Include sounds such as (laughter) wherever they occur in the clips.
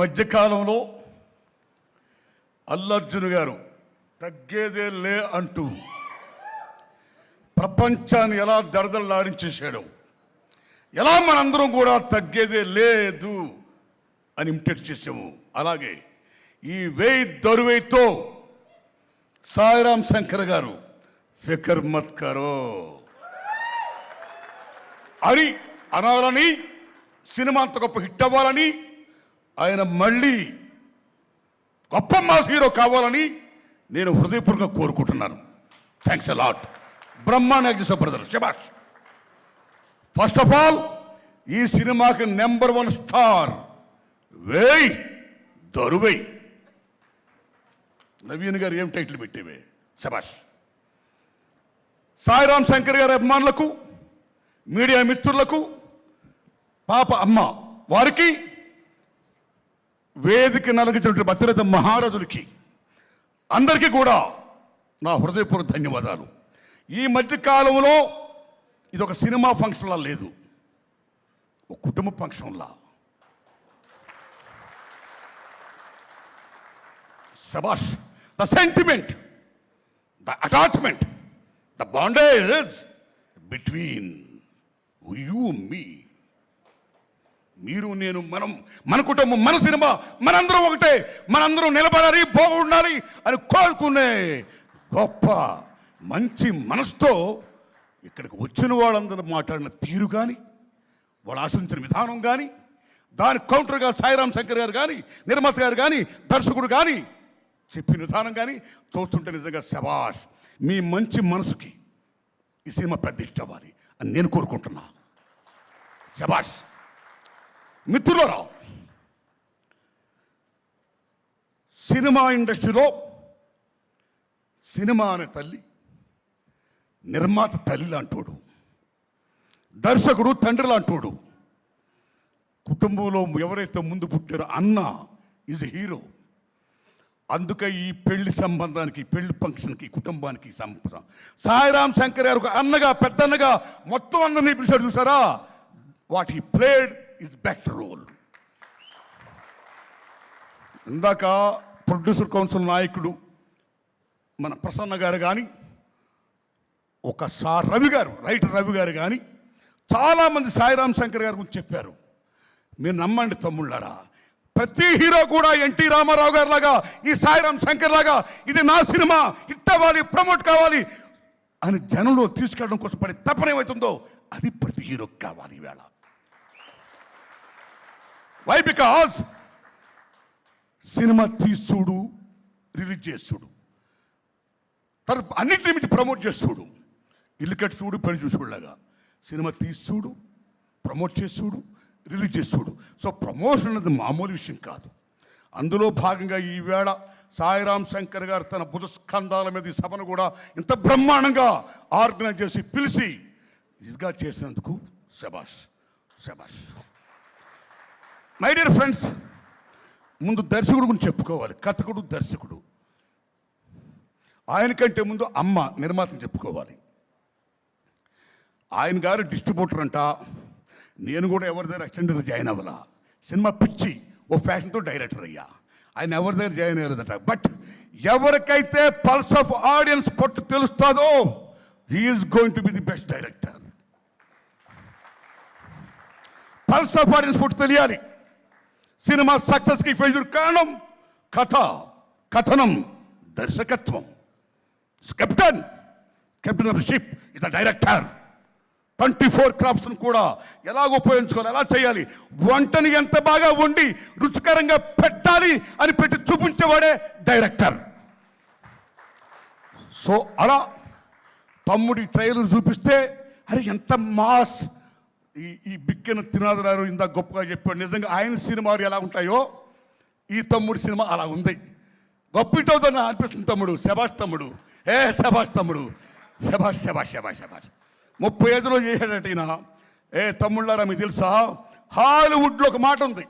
మధ్యకాలంలో అల్లర్జున్ గారు తగ్గేదే లే అంటూ ప్రపంచాన్ని ఎలా దడదలాడించేశాడు ఎలా మనందరం కూడా తగ్గేదే లేదు అని ఇమిటేట్ చేసాము. అలాగే ఈ వేయి దొరువైతో సాయిరాం శంకర్ గారు ఫికర్ మత్ కరో అని అనాలని సినిమా అంత గొప్ప హిట్ అవ్వాలని ఆయన మళ్ళీ గొప్ప మాస్ హీరో కావాలని నేను హృదయపూర్వకంగా కోరుకుంటున్నాను. థ్యాంక్స్ అ లాట్ బ్రహ్మాండ బ్రదర్ శబాష్ ఫస్ట్ ఆఫ్ ఆల్ ఈ సినిమాకి number one star Veyi Daruvey Naveen గారు ఏం టైటిల్ పెట్టేవే? శబాష్ సాయిరామ్ శంకర్ గారి అభిమానులకు మీడియా మిత్రులకు పాప అమ్మ వారికి వేదిక నలగించినటువంటి భద్రత మహారాజులకి అందరికీ కూడా నా హృదయపూర్వక ధన్యవాదాలు. ఈ మధ్య కాలంలో ఇది ఒక సినిమా ఫంక్షన్లా లేదు. ఒక కుటుంబ ఫంక్షన్లా. సబాష్ the sentiment the attachment the bondage between you me. మీరు నేను మనం మన కుటుంబం మన సినిమా మనందరం ఒకటే. మనందరం నిలబడాలి బాగుండాలి అని కోరుకునే గొప్ప మంచి మనసుతో ఇక్కడికి వచ్చిన వాళ్ళందరూ మాట్లాడిన తీరు కానీ వాళ్ళు ఆశించిన విధానం కానీ దాని కౌంటర్గా సాయిరాం శంకర్ గారు కానీ నిర్మాత గారు కానీ దర్శకుడు కానీ చెప్పిన విధానం కానీ చూస్తుంటే నిజంగా శబాష్ మీ మంచి మనసుకి ఈ సినిమా పెద్ద ఇష్టం అవ్వాలి అని నేను కోరుకుంటున్నాను శబాష్ మిత్రులరా సినిమా ఇండస్ట్రీలో సినిమా అనే తల్లి నిర్మాత తల్లి లాంటోడు దర్శకుడు తండ్రి లాంటోడు కుటుంబంలో ఎవరైతే ముందు పుట్టారో అన్న ఈజ్ హీరో అందుకే ఈ పెళ్ళి సంబంధానికి పెళ్ళి ఫంక్షన్కి కుటుంబానికి సంబంధం సాయిరాం శంకర్ గారు ఒక అన్నగా పెద్దన్నగా మొత్తం అందరినీ పిలిచాడు చూసారా what he played is best role ఇందాక ప్రొడ్యూసర్ కౌన్సిల్ నాయకుడు మన ప్రసన్న గారు కానీ ఒక రవి గారు రైటర్ రవి గారు కానీ చాలామంది సాయిరామ్ శంకర్ గారి గురించి చెప్పారు. మీరు నమ్మండి తమ్ముళ్ళారా? ప్రతి హీరో కూడా ఎన్టీ రామారావు గారు లాగా ఈ సాయిరామ్ శంకర్ లాగా ఇది నా సినిమా హిట్ అవ్వాలి ప్రమోట్ కావాలి అని జనంలో తీసుకెళ్ళడం కోసం పడే తపన ఏమవుతుందో అది ప్రతి హీరోకి కావాలి ఈవేళ. వై బికాస్ సినిమా తీసుడు రిలీజ్ చేస్తుడు. తర్వాత అన్నింటినీ మించి ప్రమోట్ చేస్తుడు. ఇల్లు కట్టి చూడు పని చూసుకులాగా సినిమా తీసుడు ప్రమోట్ చేసుడు రిలీజ్ చేసుడు సో ప్రమోషన్ అనేది మామూలు విషయం కాదు. అందులో భాగంగా ఈవేళ సాయిరామ్ శంకర్ గారు తన భుజస్కంధాల మీద ఈ సభను కూడా ఇంత బ్రహ్మాండంగా ఆర్గనైజ్ చేసి పిలిచి ఇదిగా చేసినందుకు శబాష్ శబాష్ మై డియర్ ఫ్రెండ్స్ ముందు దర్శకుడు గురించి చెప్పుకోవాలి. కథకుడు దర్శకుడు. ఆయనకంటే ముందు అమ్మ నిర్మాతను చెప్పుకోవాలి. ఆయన గారు డిస్ట్రిబ్యూటర్ అంట. నేను కూడా ఎవరి దగ్గర ఎక్స్టెండర్ జాయిన్ అవ్వాలా? సినిమా పిచ్చి ఓ ఫ్యాషన్తో డైరెక్టర్ అయ్యా. ఆయన ఎవరి దగ్గర జాయిన్ అయ్యలేదట బట్ ఎవరికైతే పల్స్ ఆఫ్ ఆడియన్స్ పట్టు తెలుస్తుందో he is going to be the best director pulse of audience పట్టు తెలియాలి. సినిమా సక్సెస్కి ఫెయిల్యూర్ కారణం కథ కథనం దర్శకత్వం. Captain captain of ship is the director. Twenty four క్రాఫ్ట్స్ను కూడా ఎలాగ ఉపయోగించుకోవాలి ఎలా చేయాలి? వంటని ఎంత బాగా వండి రుచికరంగా పెట్టాలి అని పెట్టి చూపించేవాడే డైరెక్టర్. సో అలా తమ్ముడి ట్రైలర్ చూపిస్తే అరే ఎంత మాస్ ఈ ఈ బిక్కెన తినాదరారు ఇంత గొప్పగా చెప్పాడు. నిజంగా ఆయన సినిమాలు ఎలా ఉంటాయో ఈ తమ్ముడు సినిమా అలా ఉంది. గొప్పిటవుతున్నా అనిపిస్తుంది తమ్ముడు. శభాష్ తమ్ముడు. ఏ శభాష్ తమ్ముడు? శభాష్ శభాష్ శభాష్ శభాష్. ముప్పై ఐదులో చేశాడట ఈయన. ఏ తమ్ముళ్ళారా మీకు తెలుసా? హాలీవుడ్లో ఒక మాట ఉంది.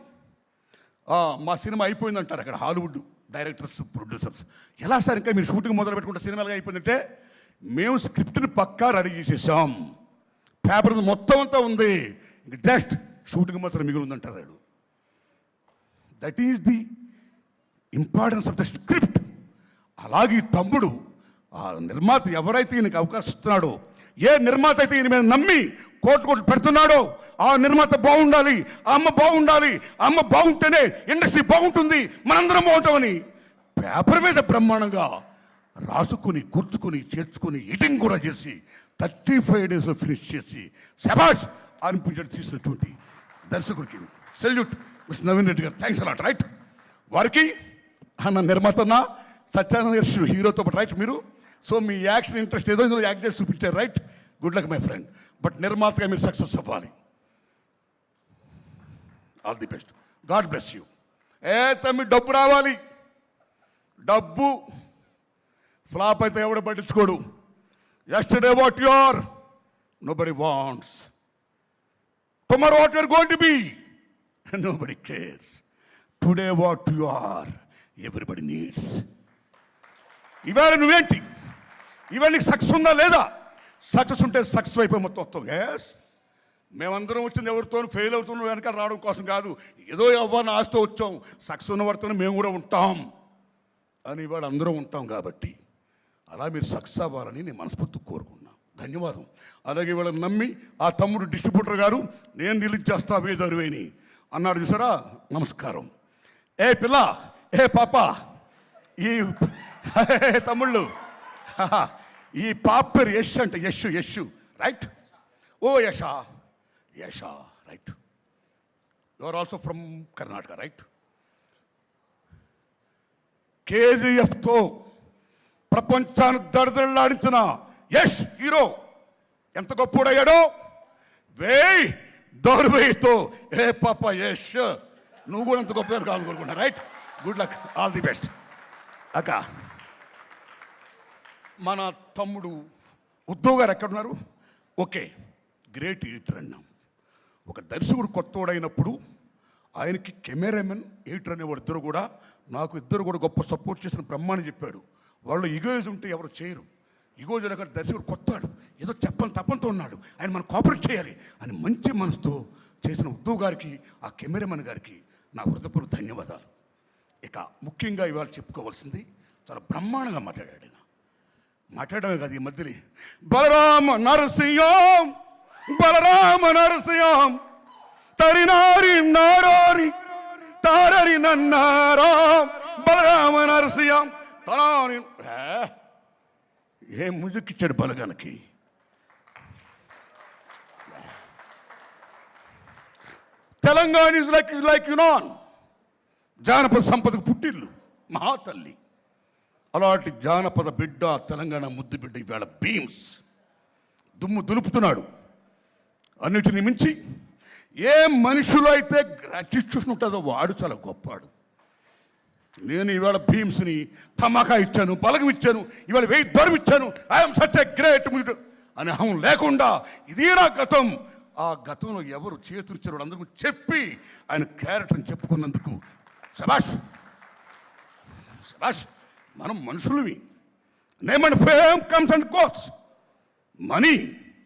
మా సినిమా అయిపోయిందంటారు అక్కడ హాలీవుడ్ డైరెక్టర్స్ ప్రొడ్యూసర్స్. ఎలా సార్ ఇంకా మీరు షూటింగ్ మొదలు పెట్టుకుంటే సినిమాలుగా అయిపోయిందంటే మేము స్క్రిప్ట్ని పక్కా రెడీ చేసేసాం. పేపర్ మొత్తం అంతా ఉంది. ఇంక జస్ట్ షూటింగ్ మాత్రం మిగిలి ఉందంటారు వాడు that is the importance of the script అలాగే తమ్ముడు ఆ నిర్మాత ఎవరైతే ఈయనకి అవకాశం ఇస్తున్నాడో ఏ నిర్మాత అయితే ఈయన మీద నమ్మి కోట్లు కోట్లు పెడుతున్నాడో ఆ నిర్మాత బాగుండాలి ఆ అమ్మ బాగుండాలి ఆ అమ్మ బాగుంటేనే ఇండస్ట్రీ బాగుంటుంది మనందరం బాగుంటామని పేపర్ మీద బ్రహ్మాండంగా రాసుకుని కూర్చుకుని చేర్చుకుని ఎడింగ్ కూడా చేసి థర్టీ ఫైవ్ డేస్లో ఫినిష్ చేసి శబాష్ అనిపించడం తీసినటువంటి దర్శకుడికి సెల్యూట్ మిస్టర్ నవీన్ రెడ్డి గారు. థ్యాంక్స్ అలాట్ రైట్ వారికి అన్న నిర్మాతన్న సత్యానంద గారు హీరోతో పాటు రైట్ మీరు? సో మీ యాక్షన్ ఇంట్రెస్ట్ ఏదో ఇందులో యాక్ట్ చేసి చూపించారు right good luck my friend but నిర్మాతగా మీరు సక్సెస్ అవ్వాలి. All the best God bless you ఏ తమ్మి డబ్బు రావాలి. డబ్బు. ఫ్లాప్ అయితే ఎవడు పట్టించుకోడు. Yesterday what you are nobody wants tomorrow what you're going to be nobody cares today what you are everybody needs ఇవాళ నువ్వేంటి? ఇవాళ నీకు సక్సెస్ ఉందా లేదా? సక్సెస్ ఉంటే సక్సెస్ అయిపోయి మొత్తం వస్తాం ఎస్ మేమందరం వచ్చింది ఎవరితో? ఫెయిల్ అవుతున్నాం వెనకాల రావడం కోసం కాదు. ఏదో ఎవరిని ఆశతో వచ్చాం. సక్సెస్ ఉన్న వారితో మేము కూడా ఉంటాం. అని ఇవాళ అందరం ఉంటాం కాబట్టి. అలా మీరు సక్సెస్ అవ్వాలని నేను మనస్ఫూర్తి కోరుకున్నా ధన్యవాదం. అలాగే వీళ్ళని నమ్మి ఆ తమ్ముడు డిస్ట్రిబ్యూటర్ గారు నేను రిలీజ్ చేస్తా వేదరువేని అన్నాడు చూసారా? నమస్కారం. ఏ పిల్ల ఏ పాప ఈ (laughs) తమ్ముళ్ళు (laughs) ఈ పాప పేరు యశ్ అంటే Yash Yash right? Oh Yasha Yasha right. You are also from Karnataka right కేజీఎఫ్తో ప్రపంచాన్ని దడదడలాడించిన యష్ హీరో. ఎంత గొప్పోడయ్యాడో వేయ్! దౌర్వేయితో ఏ పాప యష్? నువ్వు కూడా అంత గొప్ప కావాలనుకుంటున్నా right? Good luck all the best. అక్క మన తమ్ముడు ఉద్దవ్ గారు ఎక్కడున్నారు? ఓకే గ్రేట్ ఎడిటర్ అన్నాం. ఒక దర్శకుడు కొత్తోడైనప్పుడు ఆయనకి కెమెరామెన్ ఎడిటర్ అనేవాడు ఇద్దరు కూడా. నాకు ఇద్దరు కూడా గొప్ప సపోర్ట్ చేసిన బ్రహ్మాని చెప్పాడు. వాళ్ళు ఇగోజ్ ఉంటే ఎవరు చేయరు. ఇగోజ్ అక్కడ దర్శకుడు కొత్తాడు. ఏదో చెప్పని తప్పంతో ఉన్నాడు. ఆయన మనం కోఆపరేట్ చేయాలి అని మంచి మనసుతో చేసిన ఉద్దవ్ గారికి ఆ కెమెరామెన్ గారికి నా హృదయపూర్వ ధన్యవాదాలు. ఇక ముఖ్యంగా ఇవాళ చెప్పుకోవాల్సింది చాలా బ్రహ్మాండంగా మాట్లాడాడు ఆయన మాట్లాడమే కాదు ఈ మధ్యని బలరామ నరసింహం బలరామ నరసింహం తరినారి నారారి తారరి నన్నారా బలరామ నరసింహం తనాని ఏ? ఏం ముజుకిచ్చాడు బలగానికి? తెలంగాణ ఇస్ లైక్ లైక్ యునాన్ జానపద సంపదకు పుట్టిల్లు మహాతల్లి. అలాంటి జానపద బిడ్డ తెలంగాణ ముద్దు బిడ్డ ఇవాళ బీమ్స్ దుమ్ము దులుపుతున్నాడు. అన్నిటిని మించి ఏ మనుషులు అయితే గ్రాటిట్యూషన్ ఉంటుందో వాడు చాలా గొప్పాడు నేను ఇవాళ భీమ్స్ని తమాకా ఇచ్చాను బలగం ఇచ్చాను ఇవాళ వెయ్యి దూరం ఇచ్చాను. ఐఎమ్ సచ్ ఎ గ్రేట్ అని అహం లేకుండా ఇదే నా గతం. ఆ గతంలో ఎవరు చేతురిచ్చారు వాళ్ళందరికీ చెప్పి ఆయన క్యారెక్టర్ని చెప్పుకున్నందుకు శబాష్ శబాష్ మనం మనుషులవి. Name and fame comes and goes money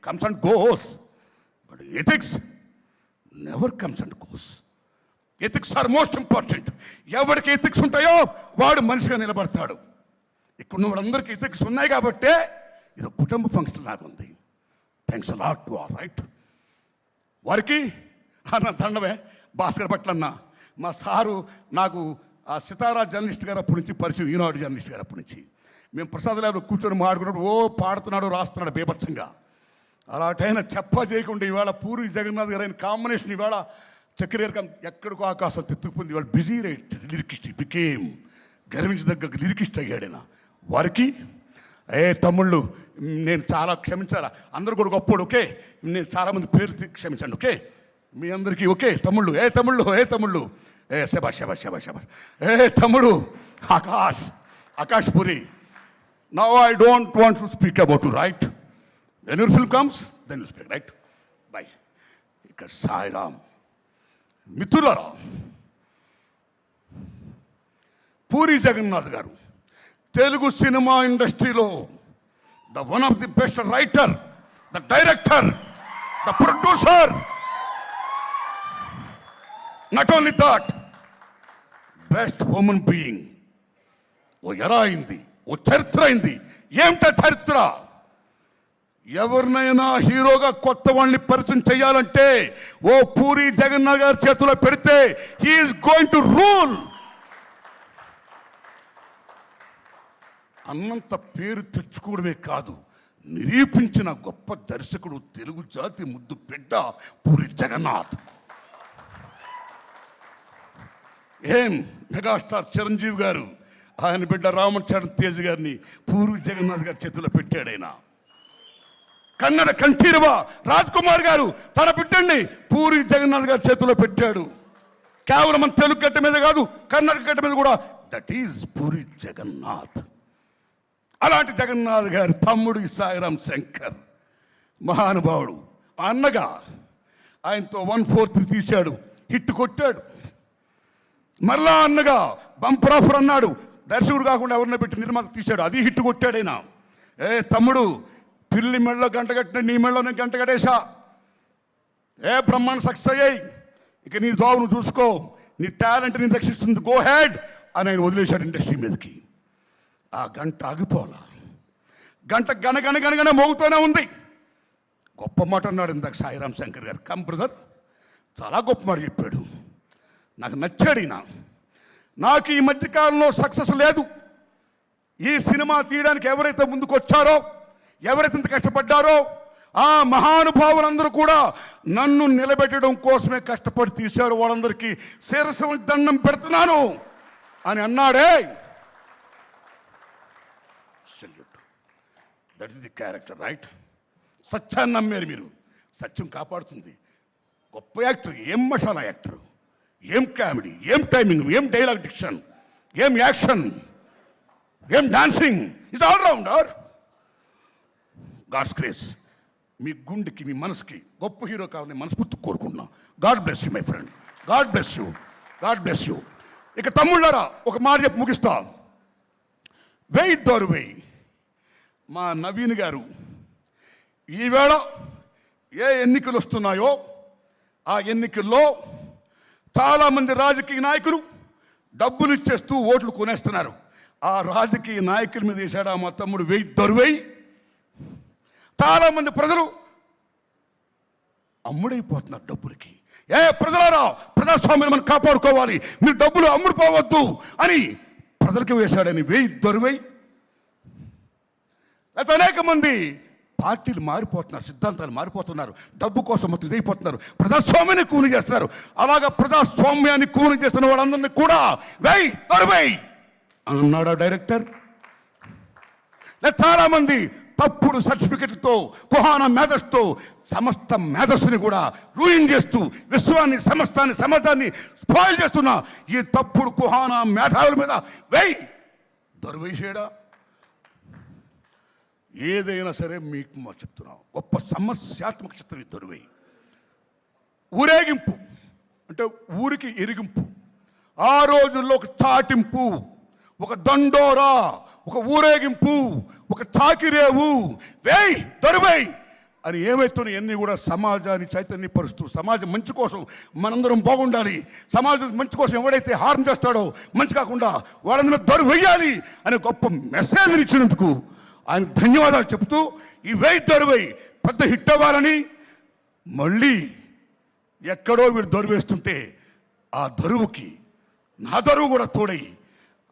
comes and goes but ethics never comes and goes ethics are most important ఎవరికి ఎథిక్స్ ఉంటాయో వాడు మనిషిగా నిలబడతాడు. ఇక్కడ ఉన్న వాళ్ళందరికీ ఎథిక్స్ ఉన్నాయి కాబట్టే ఇది కుటుంబ ఫంక్షన్ లాగా ఉంది. Thanks lot to all right వారికి అన్న దండమే భాస్కర్ పట్ల అన్న మా సారు నాకు ఆ సితారా జర్నలిస్ట్ గారు అప్పటి నుంచి పరిచయం ఈనాడు జర్నలిస్ట్ గారు అప్పటి నుంచి. మేము ప్రసాద్ ల్యాబ్లో కూర్చొని మాడుకున్నాడు ఓ పాడుతున్నాడు రాస్తున్నాడు బీభత్సంగా. అలాంటైనా చెప్ప చేయకుండా ఇవాళ పూరి జగన్నాథ్ గారు అయిన కాంబినేషన్ ఇవాళ చక్రవర్గం ఎక్కడికో ఆకాశం తెత్తుకుపోయింది వాళ్ళు బిజీ రైట్ లిరికిస్ట్ బికేమ్ గర్వించదగ్గ లిరికిస్ట్ అయ్యాడైనా వారికి ఏ తమ్ముళ్ళు నేను చాలా క్షమించాలా? అందరు కూడా గొప్పోడు ఓకే? నేను చాలామంది పేరు క్షమించండి ఓకే? మీ అందరికీ ఓకే? తమ్ముళ్ళు ఏ తమ్ముళ్ళు ఏ తమ్ముళ్ళు? ఏ శబాష్ శబాష్ శబాష్ శబాష్ ఏ తమ్ముడు Akash Akash Puri. Now I don't want to speak about right when your film comes then you speak right bye ఇక్కడ సాయిరామ్. మిత్రులరా పూరి జగన్నాథ్ గారు తెలుగు సినిమా ఇండస్ట్రీలో the one of the best writer the director the producer not only that best human being. Oh era అయింది ఓ చరిత్ర అయింది. ఏమిట చరిత్ర? ఎవరినైనా హీరోగా కొత్త వాళ్ళని పరిచయం చేయాలంటే ఓ పూరి జగన్నాథ్ గారి చేతిలో పెడితే హీఈస్ గోయింగ్ టు రూల్ అన్నంత పేరు తెచ్చుకోవడమే కాదు నిరూపించిన గొప్ప దర్శకుడు తెలుగు జాతి ముద్దు బిడ్డ పూరి జగన్నాథ్. ఏం మెగాస్టార్ చిరంజీవి గారు ఆయన బిడ్డ రామచరణ్ తేజ్ గారిని పూరి జగన్నాథ్ గారి చేతిలో పెట్టాడైనా కన్నడ కంఠీరవ రాజ్ కుమార్ గారు తన బిడ్డని పూరి జగన్నాథ్ గారి చేతిలో పెట్టాడు. కేవలం మన తెలుగు గట్ట మీద కాదు కన్నడ గట్ట మీద కూడా. That is Puri Jagannath. అలాంటి జగన్నాథ్ గారి తమ్ముడు సాయిరామ్ శంకర్. మహానుభావుడు. ఆ అన్నగా ఆయనతో వన్ ఫోర్ త్రీ తీశాడు. హిట్ కొట్టాడు. మరలా అన్నగా బంపర్ ఆఫర్ అన్నాడు. దర్శకుడు కాకుండా ఎవరిని పెట్టి నిర్మాత తీశాడు. అది హిట్ కొట్టాడైనా. ఏ తమ్ముడు పిల్లి మెడలో గంట కట్టిన నీ మెడలో నేను గంట కట్టేశా. ఏ బ్రహ్మాండ సక్సెస్ అయ్యాయి. ఇక నీ దోవ నువ్వు చూసుకో. నీ టాలెంట్ నేను రక్షిస్తుంది. గో హెడ్ అని ఆయన వదిలేశాడు ఇండస్ట్రీ మీదకి. ఆ గంట ఆగిపోలా. గంట గనగన గనగన మోగుతూనే ఉంది. గొప్ప మాట అన్నాడు ఇందాక సాయిరామ్ శంకర్ గారు. కమ్ బ్రదర్ చాలా గొప్ప మాట చెప్పాడు. నాకు నచ్చాడు ఈయన. నాకు ఈ మధ్యకాలంలో సక్సెస్ లేదు. ఈ సినిమా తీయడానికి ఎవరైతే ముందుకు వచ్చారో ఎవరైతే ఇంత కష్టపడ్డారో ఆ మహానుభావులందరూ కూడా నన్ను నిలబెట్టడం కోసమే కష్టపడి తీశారు వాళ్ళందరికీ. శిరసం దండం పెడుతున్నాను అని అన్నాడే. That is the character right సత్యాన్ని నమ్మారు మీరు. సత్యం కాపాడుతుంది. గొప్ప యాక్టర్ ఏం మసాలా యాక్టర్? ఏం కామెడీ? ఏం టైమింగ్? ఏం డైలాగ్ డిక్షన్? ఏం యాక్షన్? ఏం dancing? Is all rounder. God's grace మీ గుండెకి మీ మనసుకి గొప్ప హీరో కావాలని మనస్ఫూర్తి కోరుకుంటున్నా. God bless you my friend God bless you God bless you ఇక తమ్ముళ్ళారా ఒక మాట చెప్పి ముగిస్తా. వెయ్యి దోరు వెయ్యి మా నవీన్ గారు ఈవేళ ఏ ఎన్నికలు వస్తున్నాయో ఆ ఎన్నికల్లో చాలామంది రాజకీయ నాయకులు డబ్బులు ఇచ్చేస్తూ ఓట్లు కొనేస్తున్నారు. ఆ రాజకీయ నాయకుల మీద వేశాడు ఆ మా తమ్ముడు. వెయ్యి దొరువెయ్యి చాలామంది ప్రజలు అమ్ముడైపోతున్నారు డబ్బులకి. ఏ ప్రజలారా ప్రజాస్వామ్యం మనం కాపాడుకోవాలి మీరు డబ్బులు అమ్ముడుపోవద్దు అని ప్రజలకు వేశాడని వేయి దొరువై లేకపోతే అనేక మంది పార్టీలు మారిపోతున్నారు సిద్ధాంతాలు మారిపోతున్నారు డబ్బు కోసం మొత్తం ఇదైపోతున్నారు ప్రజాస్వామ్యాన్ని కూని చేస్తున్నారు. అలాగా ప్రజాస్వామ్యాన్ని కూని చేస్తున్న వాళ్ళందరినీ కూడా వేయి దొరువై అన్నాడా డైరెక్టర్? లేదా చాలా మంది తప్పుడు సర్టిఫికెట్లతో కుహాన మేధస్తో సమస్త మేధస్సుని కూడా రూయిన్ చేస్తూ విశ్వాన్ని సమస్తాన్ని సమాజాన్ని స్పాయిల్ చేస్తున్న ఈ తప్పుడు కుహాన మేధావుల మీద వెయ్యి దొరవేసేడా ఏదైనా సరే మీకు మా చెప్తున్నాం. గొప్ప సమస్యాత్మక చిత్రం ఈ దొరివేయి. ఊరేగింపు అంటే ఊరికి ఎరిగింపు. ఆ రోజుల్లో ఒక చాటింపు ఒక దండోరా ఒక ఊరేగింపు ఒక తాకిరేవు. వేయ్ దొరివేయ్ అని ఏమైతున్నా ఎన్ని కూడా సమాజాన్ని చైతన్యపరుస్తూ సమాజం మంచి కోసం మనందరం బాగుండాలి. సమాజం మంచి కోసం ఎవడైతే హారం చేస్తాడో మంచి కాకుండా వాళ్ళందరూ దొరి వెయ్యాలి అనే గొప్ప మెసేజ్ ఇచ్చినందుకు ఆయన ధన్యవాదాలు చెబుతూ ఈ వెయ్యి దొరివై పెద్ద హిట్ అవ్వాలని మళ్ళీ ఎక్కడో వీడు దొరు వేస్తుంటే ఆ దరువుకి నా దరువు కూడా తోడై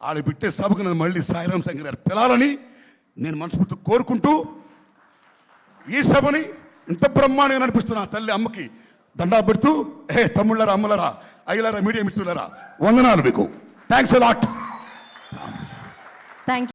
వాళ్ళు పెట్టే సభకు నన్ను మళ్ళీ సాయిరాం సంగర్ గారు పిలాలని నేను మనస్ఫూర్తి కోరుకుంటూ ఈ సభని ఇంత బ్రహ్మాండంగా నడిపిస్తున్నా తల్లి అమ్మకి దండా పెడుతూ ఏ తమ్ముళ్ళరా అమ్మలరా అయ్యలారా మీడియా మిత్రులరా వందనాలు మీకు. Thanks lot thank